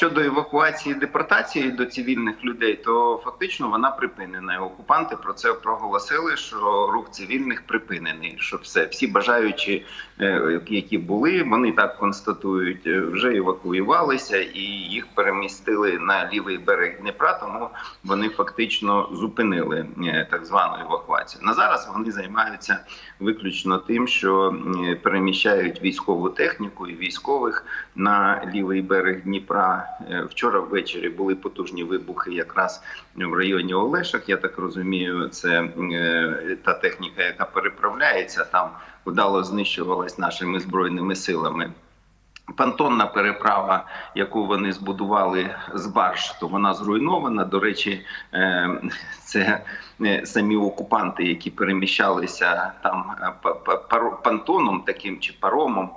Щодо евакуації і депортації до цивільних людей, то фактично вона припинена. І Окупанти про це проголосили, що рух цивільних припинений. Що все, всі бажаючі, е, які були, вони так констатують, е, вже евакуювалися і їх перемістили на лівий берег Дніпра. Тому вони фактично зупинили е, так звану евакуацію. На зараз вони займаються виключно тим, що переміщають військову техніку і військових на лівий берег Дніпра. Е, Вчора ввечері були потужні вибухи якраз в районі Олешах. Я так розумію, це е, та техніка, яка переправляється там, вдало знищувалась нашими збройними силами. Пантонна переправа, яку вони збудували з барж, то вона зруйнована. До речі, е, це е, самі окупанти, які переміщалися там е, пантоном, таким чи паромом,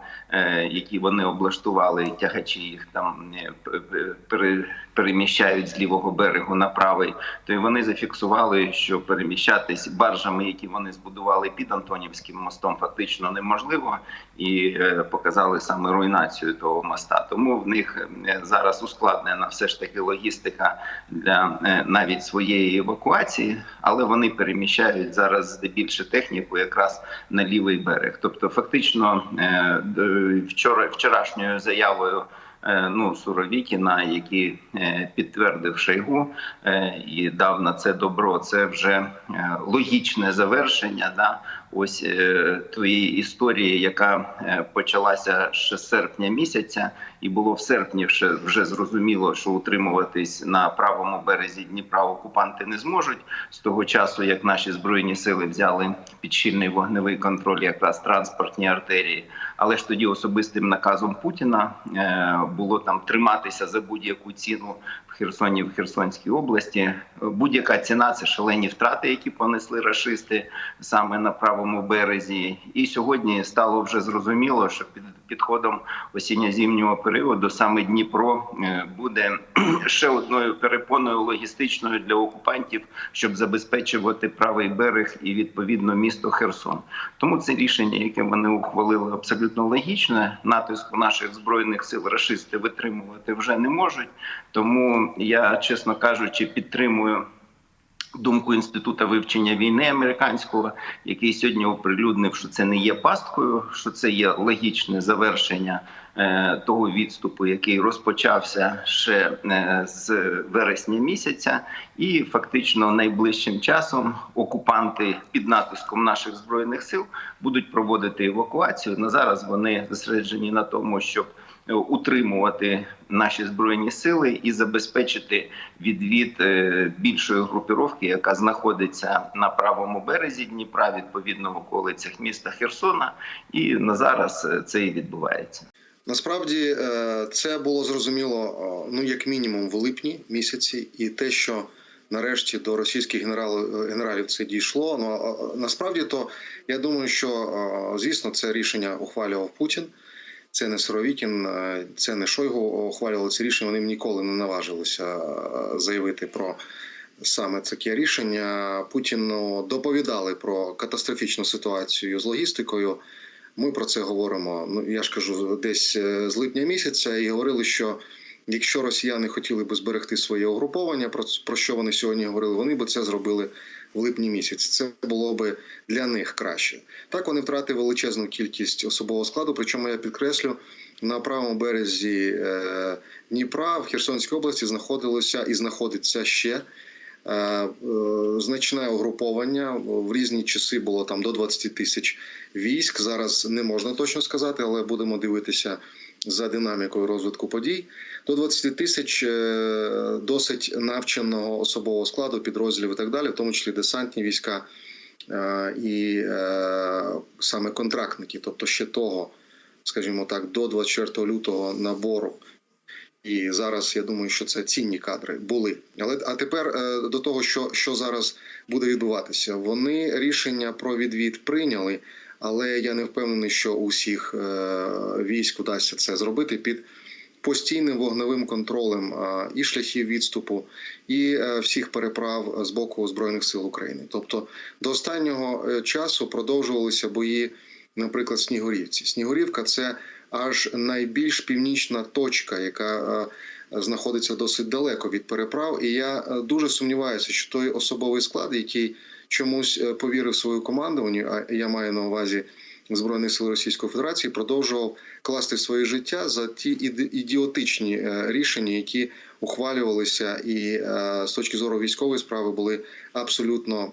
які вони облаштували, тягачі їх там переміщають з лівого берегу на правий. То й вони зафіксували, що переміщатись баржами, які вони збудували під Антонівським мостом, фактично неможливо, і показали саме руйнацію того моста. Тому в них е, зараз ускладнена все ж таки логістика для е, навіть своєї евакуації, але вони переміщають зараз здебільше техніку якраз на лівий берег. Тобто, фактично, е, вчора вчорашньою заявою. Ну, Суровікіна, який підтвердив Шойгу і дав на це добро. Це вже логічне завершення. Да, ось е, тієї історії, яка е, почалася ще серпня місяця, і було в серпні вже, вже зрозуміло, що утримуватись на правому березі Дніпра окупанти не зможуть з того часу, як наші збройні сили взяли під щільний вогневий контроль, якраз транспортні артерії. Але ж тоді особистим наказом Путіна е, було там триматися за будь-яку ціну в Херсоні, в Херсонській області. Будь-яка ціна це шалені втрати, які понесли рашисти саме на правому березі. І сьогодні стало вже зрозуміло, що під підходом осінньо-зимнього періоду саме Дніпро е, буде ще одною перепоною логістичною для окупантів, щоб забезпечувати правий берег і відповідно місто Херсон. Тому це рішення, яке вони ухвалили, абсолютно логічне. Натиску наших збройних сил рашисти витримувати вже не можуть. Тому я, чесно кажучи, підтримую. Думку інституту вивчення війни американського, який сьогодні оприлюднив, що це не є пасткою, що це є логічне завершення того відступу, який розпочався ще е, з вересня місяця, і фактично найближчим часом окупанти під натиском наших збройних сил будуть проводити евакуацію. На зараз вони зосереджені на тому, щоб е, утримувати наші збройні сили і забезпечити відвід е, більшої групіровки, яка знаходиться на правому березі Дніпра, відповідно в околицях міста Херсона. І на зараз е, це і відбувається. Насправді е, це було зрозуміло, е, ну як мінімум в липні місяці, і те, що нарешті до російських генералів, генералів це дійшло. Ну насправді то я думаю, що е, звісно це рішення ухвалював Путін. Це не Суровікін, е, це не Шойгу ухвалювали це рішення. Вони ніколи не наважилися е, заявити про саме таке рішення. Путіну доповідали про катастрофічну ситуацію з логістикою. Ми про це говоримо. Ну я ж кажу, десь е, з липня місяця, і говорили, що якщо росіяни хотіли би зберегти своє угруповання, про, про що вони сьогодні говорили, вони би це зробили в липні місяці. Це було би для них краще. Так вони втратили величезну кількість особового складу. Причому я підкреслю на правому березі е, Дніпра в Херсонській області знаходилося і знаходиться ще. Е, е, Значне угруповання в різні часи було там до 20 тисяч військ. Зараз не можна точно сказати, але будемо дивитися за динамікою розвитку подій. До 20 тисяч е, досить навченого особового складу, підрозділів і так далі, в тому числі десантні війська і саме контрактники, тобто ще того, скажімо так, до 24 лютого набору. І зараз я думаю, що це цінні кадри були. Але а тепер е, до того, що, що зараз буде відбуватися. Вони рішення про відвід прийняли, але я не впевнений, що у всіх е, військ вдасться це зробити під постійним вогневим контролем і шляхів відступу, і е, всіх переправ з боку збройних сил України. Тобто до останнього часу продовжувалися бої наприклад, Снігурівці. Снігурівка це аж найбільш північна точка, яка е, знаходиться досить далеко від переправ. І я е, дуже сумніваюся, що той особовий склад, який чомусь е, повірив свою командуванню, а я маю на увазі Збройних сил Російської Федерації, продовжував класти своє життя за ті ідіотичні рішення, які ухвалювалися, і з точки зору військової справи були абсолютно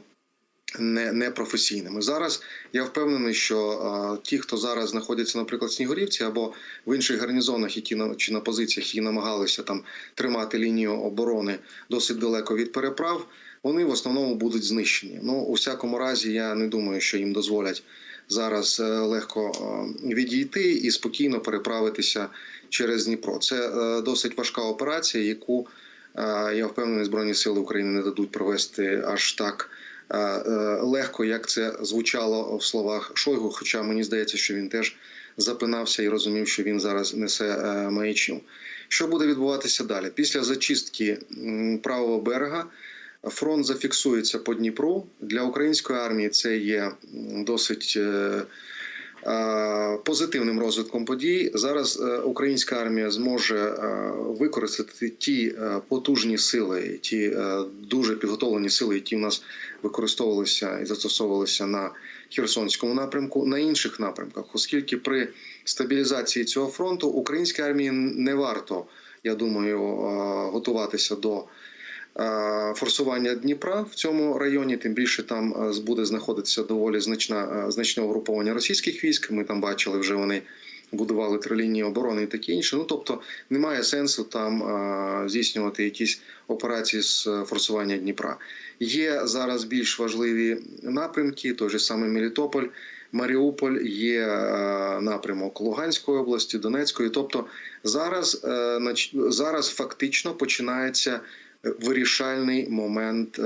не, непрофесійними. Зараз я впевнений, що е, ті, хто зараз знаходяться, наприклад, в Снігурівці або в інших гарнізонах, які на чи на позиціях, які намагалися там тримати лінію оборони досить далеко від переправ, вони в основному будуть знищені. Ну у всякому разі, я не думаю, що їм дозволять зараз е, легко е, відійти і спокійно переправитися через Дніпро. Це досить важка операція, яку я впевнений, збройні сили України не дадуть провести аж так легко, як це звучало в словах Шойгу. Хоча мені здається, що він теж запинався і розумів, що він зараз несе е, маячню. Що буде відбуватися далі? Після зачистки правого берега фронт зафіксується по Дніпру. Для української армії це є досить. Е, Позитивним розвитком подій. Зараз е, українська армія зможе е, використати ті потужні сили, ті дуже підготовлені сили, які в нас використовувалися і застосовувалися на Херсонському напрямку, на інших напрямках, оскільки при стабілізації цього фронту українській армії не варто, я думаю, готуватися до форсування Дніпра в цьому районі. Тим більше там е, буде знаходитися доволі значна е, значне угруповання російських військ. Ми там бачили вже вони. Будували три лінії оборони і таке інше. Ну тобто немає сенсу там е, здійснювати якісь операції з е, форсування Дніпра. Є зараз більш важливі напрямки, той же самий Мелітополь, Маріуполь, є е, напрямок Луганської області, Донецької. Тобто зараз, е, нач- зараз фактично починається вирішальний момент е,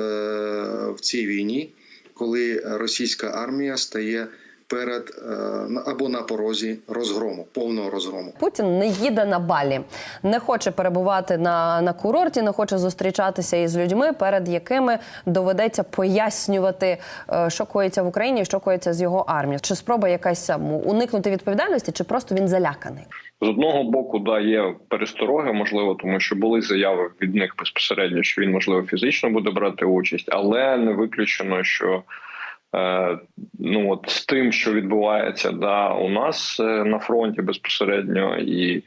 в цій війні, коли російська армія стає перед е, на- або на порозі розгрому, повного розгрому. Путін не їде на балі, не хоче перебувати на, на курорті, не хоче зустрічатися із людьми, перед якими доведеться пояснювати, е, що коїться в Україні, що коїться з його армією. Чи спроба якась уникнути відповідальності, чи просто він заляканий? З одного боку, да, є перестороги, можливо, тому що були заяви від них безпосередньо, що він можливо фізично буде брати участь, але не виключено, що ну от з тим, що відбувається да, у нас е, на фронті безпосередньо, і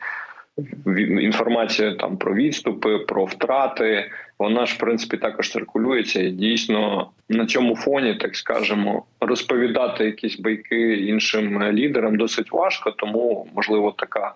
інформація там про відступи, про втрати, вона ж в принципі також циркулюється, і дійсно на цьому фоні, так скажемо, розповідати якісь байки іншим е, лідерам досить важко, тому можливо така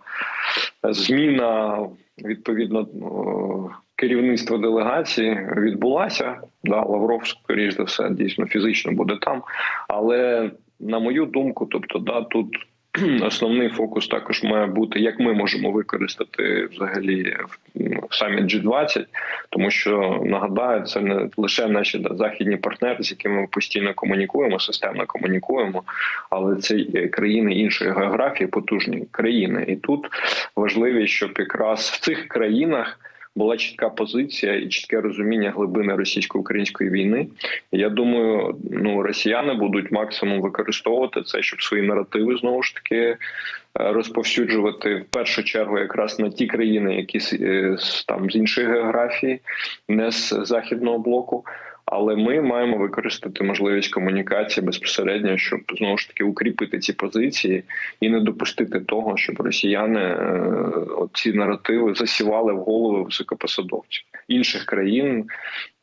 зміна відповідно е, керівництва делегації відбулася. Да, Лавров, скоріш за все, дійсно фізично буде там. Але на мою думку, тобто, да, тут основний фокус також має бути, як ми можемо використати взагалі ну, саміт G20, тому що нагадаю, це не лише наші да, західні партнери, з якими ми постійно комунікуємо, системно комунікуємо, але це країни іншої географії, потужні країни. І тут важливість, щоб якраз в цих країнах. Була чітка позиція і чітке розуміння глибини російсько-української війни. Я думаю, ну росіяни будуть максимум використовувати це, щоб свої наративи знову ж таки е, розповсюджувати в першу чергу якраз на ті країни, які е, з там з іншої географії, не з західного блоку. Але ми маємо використати можливість комунікації безпосередньо, щоб знову ж таки укріпити ці позиції і не допустити того, щоб росіяни е, ці наративи засівали в голови високопосадовців інших країн,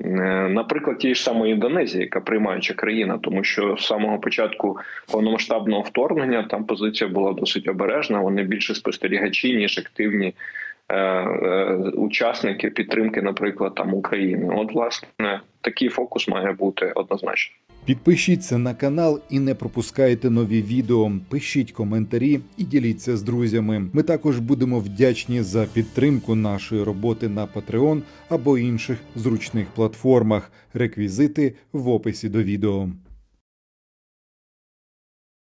е, наприклад, тієї ж самої Індонезії, яка приймаюча країна, тому що з самого початку повномасштабного вторгнення там позиція була досить обережна. Вони більше спостерігачі ніж активні. Е, е, Учасники підтримки, наприклад, там України, от власне такий фокус має бути однозначно. Підпишіться на канал і не пропускайте нові відео. Пишіть коментарі і діліться з друзями. Ми також будемо вдячні за підтримку нашої роботи на Patreon або інших зручних платформах. Реквізити в описі до відео.